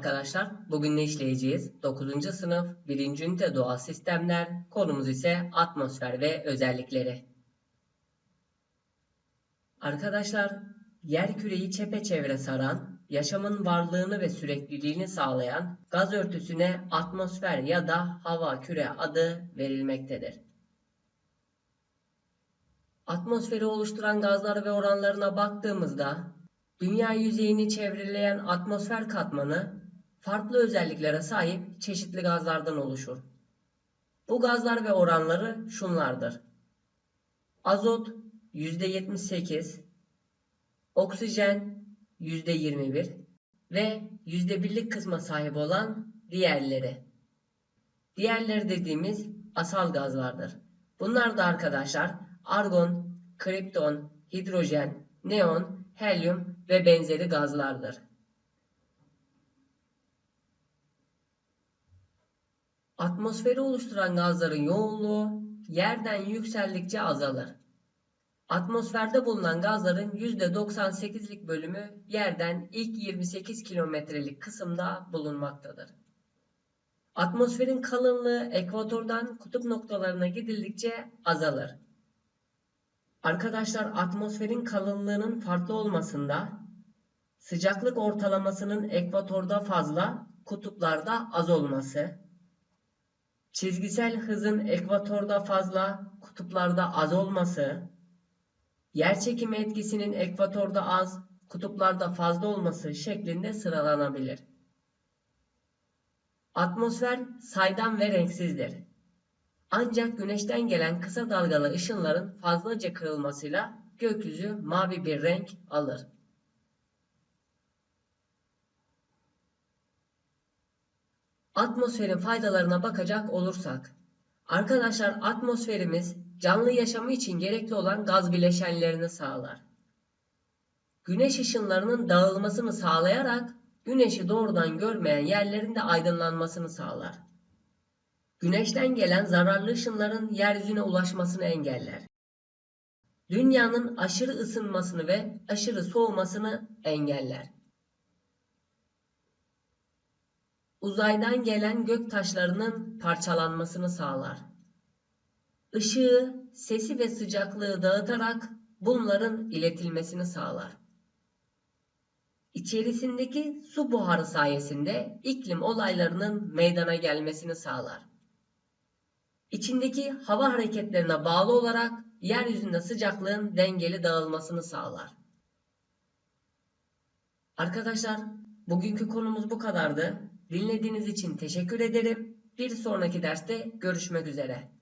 arkadaşlar. Bugün ne işleyeceğiz? 9. sınıf 1. ünite doğal sistemler. Konumuz ise atmosfer ve özellikleri. Arkadaşlar, yer küreyi çepeçevre saran, yaşamın varlığını ve sürekliliğini sağlayan gaz örtüsüne atmosfer ya da hava küre adı verilmektedir. Atmosferi oluşturan gazlar ve oranlarına baktığımızda dünya yüzeyini çevreleyen atmosfer katmanı farklı özelliklere sahip çeşitli gazlardan oluşur. Bu gazlar ve oranları şunlardır. Azot %78, oksijen %21 ve %1'lik kısma sahip olan diğerleri. Diğerleri dediğimiz asal gazlardır. Bunlar da arkadaşlar argon, kripton, hidrojen, neon, helyum ve benzeri gazlardır. Atmosferi oluşturan gazların yoğunluğu yerden yükseldikçe azalır. Atmosferde bulunan gazların %98'lik bölümü yerden ilk 28 kilometrelik kısımda bulunmaktadır. Atmosferin kalınlığı ekvatordan kutup noktalarına gidildikçe azalır. Arkadaşlar atmosferin kalınlığının farklı olmasında sıcaklık ortalamasının ekvatorda fazla, kutuplarda az olması, çizgisel hızın ekvatorda fazla, kutuplarda az olması, yerçekimi etkisinin ekvatorda az, kutuplarda fazla olması şeklinde sıralanabilir. Atmosfer saydam ve renksizdir. Ancak güneşten gelen kısa dalgalı ışınların fazlaca kırılmasıyla gökyüzü mavi bir renk alır. Atmosferin faydalarına bakacak olursak, arkadaşlar atmosferimiz canlı yaşamı için gerekli olan gaz bileşenlerini sağlar. Güneş ışınlarının dağılmasını sağlayarak güneşi doğrudan görmeyen yerlerin de aydınlanmasını sağlar. Güneşten gelen zararlı ışınların yeryüzüne ulaşmasını engeller. Dünyanın aşırı ısınmasını ve aşırı soğumasını engeller. Uzaydan gelen gök taşlarının parçalanmasını sağlar. Işığı, sesi ve sıcaklığı dağıtarak bunların iletilmesini sağlar. İçerisindeki su buharı sayesinde iklim olaylarının meydana gelmesini sağlar. İçindeki hava hareketlerine bağlı olarak yeryüzünde sıcaklığın dengeli dağılmasını sağlar. Arkadaşlar, bugünkü konumuz bu kadardı. Dinlediğiniz için teşekkür ederim. Bir sonraki derste görüşmek üzere.